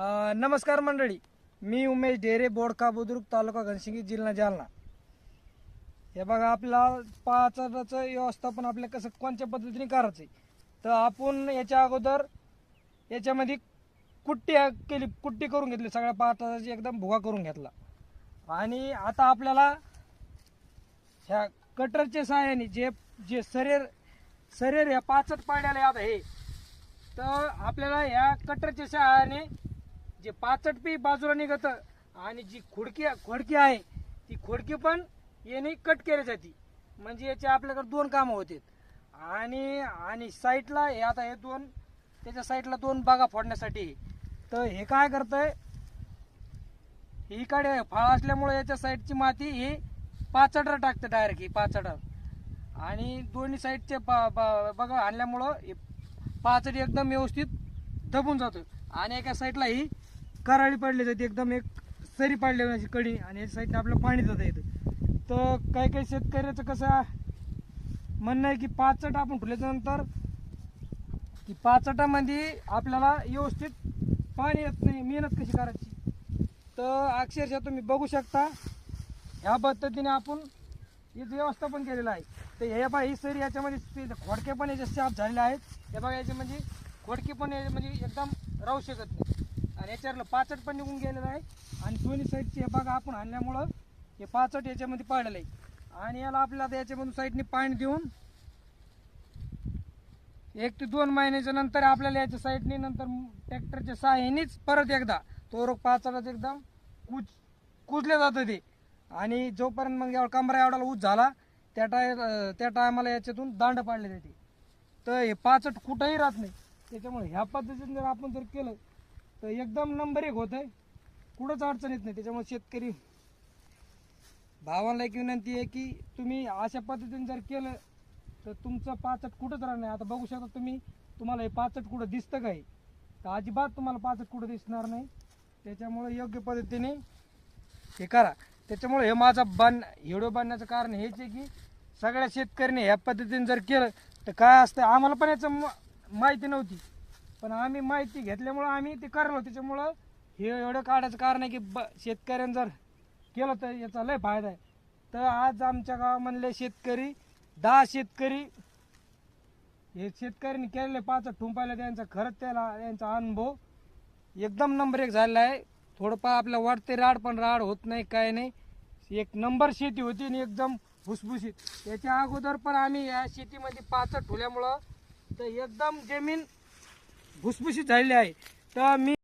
नमस्कार मंडळी. मी उमेश डेरे बोडका बुद्रुक तालुका घनसिंगी जिल्हा जालना. हे बघा आपला पाचाचं व्यवस्थापन आपल्या कसं कोणत्या पद्धतीने करायचं आहे? तर आपण याच्या अगोदर याच्यामध्ये कुट्टी केली कुट्टी करून घेतली. सगळ्या पाचाची एकदम भुगा करून घेतला. आणि आता आपल्याला ह्या कटरच्या सहाय्याने जे जे शरीर शरीर ह्या पाचत पाण्याला आता हे तर आपल्याला ह्या कटरच्या सहाय्याने जे पाचट पी बाजूला निघत आणि जी खुडकी खोडकी आहे ती खोडकी पण याने कट केली जाते. म्हणजे याचे आपल्याकडे दोन कामं होते. आणि आणि साईडला हे आता हे दोन त्याच्या साईडला दोन बागा फोडण्यासाठी. तर हे काय करतंय? ही कडे फाळ असल्यामुळे याच्या साईडची माती ही पाचडर टाकते डायरेक्ट ही पाचडर आणि दोन्ही साईडचे बा- बा- बघा आणल्यामुळं हे पाचडी एकदम व्यवस्थित दबून जातो. आणि एका साईडला ही कराळी पडली जाते एकदम एक सरी पाडली अशी कडी आणि या साईडने आपलं पाणी जाता येतं तर काही काही शेतकऱ्याचं कसं म्हणणं आहे की पाचट आपण ठेवल्याच्यानंतर नंतर की पाचटामध्ये आपल्याला व्यवस्थित पाणी येत नाही मेहनत कशी करायची? तर अक्षरशः तुम्ही बघू शकता ह्या पद्धतीने आपण हे व्यवस्थापन केलेलं आहे तर हे बा ही सरी याच्यामध्ये खोडके पण याच्या साफ झालेले आहेत. हे बघा याचे म्हणजे खोडके पण हे म्हणजे एकदम राहू शकत नाही. आणि याच्यावरलं पाचट पण निघून गेलेलं आहे. आणि दोन्ही साईडचे हे बघा आपण आणल्यामुळं हे पाचट याच्यामध्ये पडलेलं आहे आणि याला आपल्याला याच्यामधून साईडने पाणी देऊन एक ते दोन महिन्याच्या नंतर आपल्याला याच्या साईडने नंतर ट्रॅक्टरच्या सहाय्यानेच परत एकदा तो रोग पाचडाच एकदम कुज कुजले जातं ते. आणि जोपर्यंत मग एवढा कमरा एवढाला ऊस झाला त्या टाय त्या टायमाला याच्यातून दांड पाडले जाते. तर हे पाचट कुठंही राहत नाही. त्याच्यामुळे ह्या पद्धतीने जर आपण जर केलं तर एकदम नंबर एक होत आहे कुठंच अडचण येत नाही. त्याच्यामुळे शेतकरी भावांना एक विनंती आहे की तुम्ही अशा पद्धतीने जर केलं तर तुमचं पाचट कुठंच राहणार नाही. आता बघू शकता तुम्ही तुम्हाला हे पाचट कुठं दिसतं काय? तर अजिबात तुम्हाला पाचट कुठं दिसणार नाही. त्याच्यामुळे योग्य पद्धतीने हे करा. त्याच्यामुळे हे माझा बन हिडो बनण्याचं कारण हेच आहे की सगळ्या शेतकऱ्यांनी ह्या पद्धतीने जर केलं तर काय असतं? आम्हाला पण याचं म- माहिती नव्हती. पण आम्ही माहिती घेतल्यामुळं आम्ही ते करलो. त्याच्यामुळं हे एवढं काढायचं कारण आहे की ब शेतकऱ्यांनी जर केलं तर याचा लय फायदा आहे. तर आज आमच्या गावामधले शेतकरी दहा शेतकरी हे शेतकऱ्यांनी केलेले पाच ठुंपायला त्यांचा खरंच त्याला यांचा अनुभव एकदम नंबर एक झालेला आहे. थोडंफार आपलं वाटते राड पण राड होत नाही काय नाही. एक नंबर शेती होती आणि एकदम भुसभुशीत. याच्या अगोदर पण आम्ही या शेतीमध्ये पाच ठुल्यामुळं तर एकदम जमीन भुसभुशीत झालेली आहे तर मी